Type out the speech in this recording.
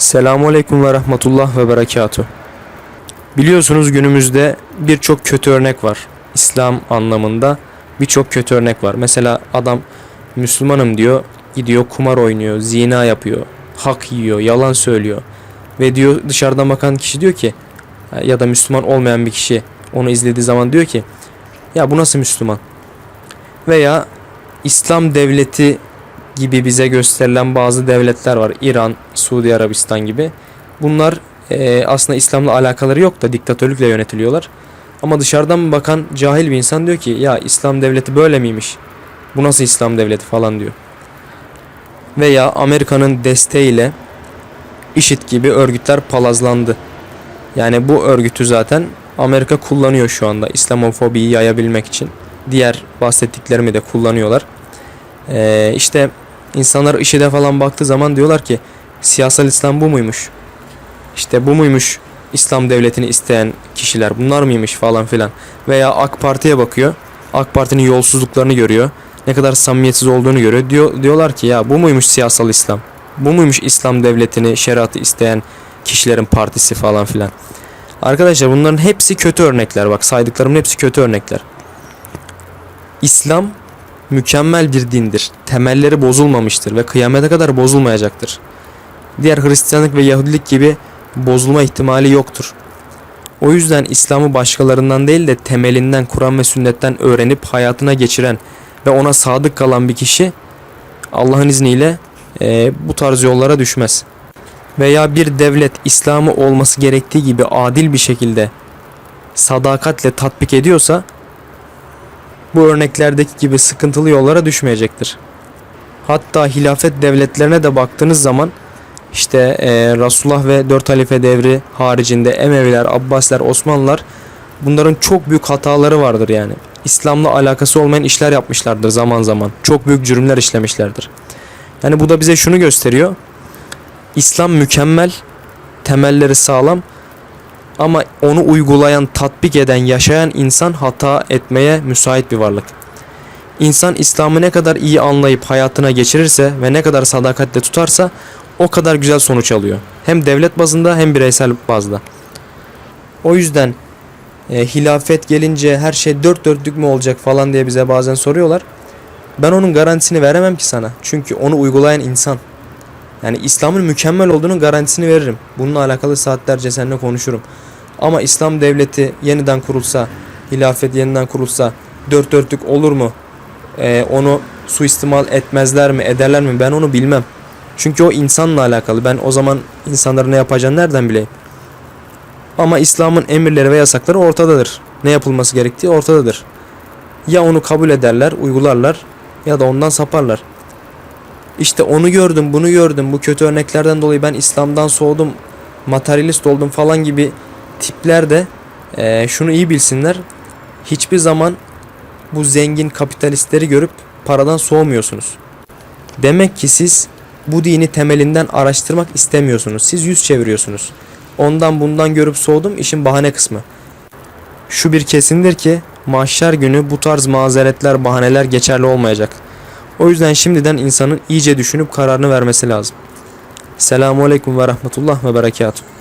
Selamun Aleyküm ve Rahmetullah ve Berekatuhu. Biliyorsunuz günümüzde birçok kötü örnek var. İslam anlamında birçok kötü örnek var. Mesela adam Müslümanım diyor, gidiyor kumar oynuyor, zina yapıyor, hak yiyor, yalan söylüyor. Ve diyor dışarıdan bakan kişi diyor ki ya da Müslüman olmayan bir kişi onu izlediği zaman diyor ki ya bu nasıl Müslüman? Veya İslam devleti gibi bize gösterilen bazı devletler var. İran, Suudi Arabistan gibi. Bunlar e, aslında İslam'la alakaları yok da diktatörlükle yönetiliyorlar. Ama dışarıdan bakan cahil bir insan diyor ki ya İslam devleti böyle miymiş? Bu nasıl İslam devleti falan diyor. Veya Amerika'nın desteğiyle IŞİD gibi örgütler palazlandı. Yani bu örgütü zaten Amerika kullanıyor şu anda İslamofobiyi yayabilmek için. Diğer bahsettiklerimi de kullanıyorlar. Ee, işte insanlar IŞİD'e falan baktığı zaman diyorlar ki siyasal İslam bu muymuş? İşte bu muymuş İslam devletini isteyen kişiler bunlar mıymış falan filan. Veya AK Parti'ye bakıyor. AK Parti'nin yolsuzluklarını görüyor. Ne kadar samimiyetsiz olduğunu görüyor. Diyor, diyorlar ki ya bu muymuş siyasal İslam? Bu muymuş İslam devletini, şeriatı isteyen kişilerin partisi falan filan. Arkadaşlar bunların hepsi kötü örnekler. Bak saydıklarımın hepsi kötü örnekler. İslam mükemmel bir dindir. Temelleri bozulmamıştır ve kıyamete kadar bozulmayacaktır. Diğer Hristiyanlık ve Yahudilik gibi bozulma ihtimali yoktur. O yüzden İslam'ı başkalarından değil de temelinden Kur'an ve sünnetten öğrenip hayatına geçiren ve ona sadık kalan bir kişi Allah'ın izniyle eee, bu tarz yollara düşmez. Veya bir devlet İslam'ı olması gerektiği gibi adil bir şekilde sadakatle tatbik ediyorsa bu örneklerdeki gibi sıkıntılı yollara düşmeyecektir. Hatta hilafet devletlerine de baktığınız zaman işte eee, Resulullah ve dört halife devri haricinde Emeviler, Abbasiler, Osmanlılar bunların çok büyük hataları vardır yani. İslam'la alakası olmayan işler yapmışlardır zaman zaman. Çok büyük cürümler işlemişlerdir. Yani bu da bize şunu gösteriyor. İslam mükemmel, temelleri sağlam ama onu uygulayan, tatbik eden, yaşayan insan hata etmeye müsait bir varlık. İnsan İslam'ı ne kadar iyi anlayıp hayatına geçirirse ve ne kadar sadakatle tutarsa o kadar güzel sonuç alıyor. Hem devlet bazında hem bireysel bazda. O yüzden e, hilafet gelince her şey dört dörtlük mü olacak falan diye bize bazen soruyorlar. Ben onun garantisini veremem ki sana. Çünkü onu uygulayan insan. Yani İslam'ın mükemmel olduğunun garantisini veririm. Bununla alakalı saatlerce seninle konuşurum. Ama İslam devleti yeniden kurulsa, hilafet yeniden kurulsa dört dörtlük olur mu? Ee, onu suistimal etmezler mi, ederler mi? Ben onu bilmem. Çünkü o insanla alakalı. Ben o zaman insanların ne yapacağını nereden bileyim? Ama İslam'ın emirleri ve yasakları ortadadır. Ne yapılması gerektiği ortadadır. Ya onu kabul ederler, uygularlar ya da ondan saparlar. İşte onu gördüm, bunu gördüm. Bu kötü örneklerden dolayı ben İslam'dan soğudum, materyalist oldum falan gibi tipler de eee, şunu iyi bilsinler. Hiçbir zaman bu zengin kapitalistleri görüp paradan soğumuyorsunuz. Demek ki siz bu dini temelinden araştırmak istemiyorsunuz. Siz yüz çeviriyorsunuz. Ondan bundan görüp soğudum işin bahane kısmı. Şu bir kesindir ki mahşer günü bu tarz mazeretler, bahaneler geçerli olmayacak. O yüzden şimdiden insanın iyice düşünüp kararını vermesi lazım. Selamun Aleyküm ve Rahmetullah ve Berekatuhu.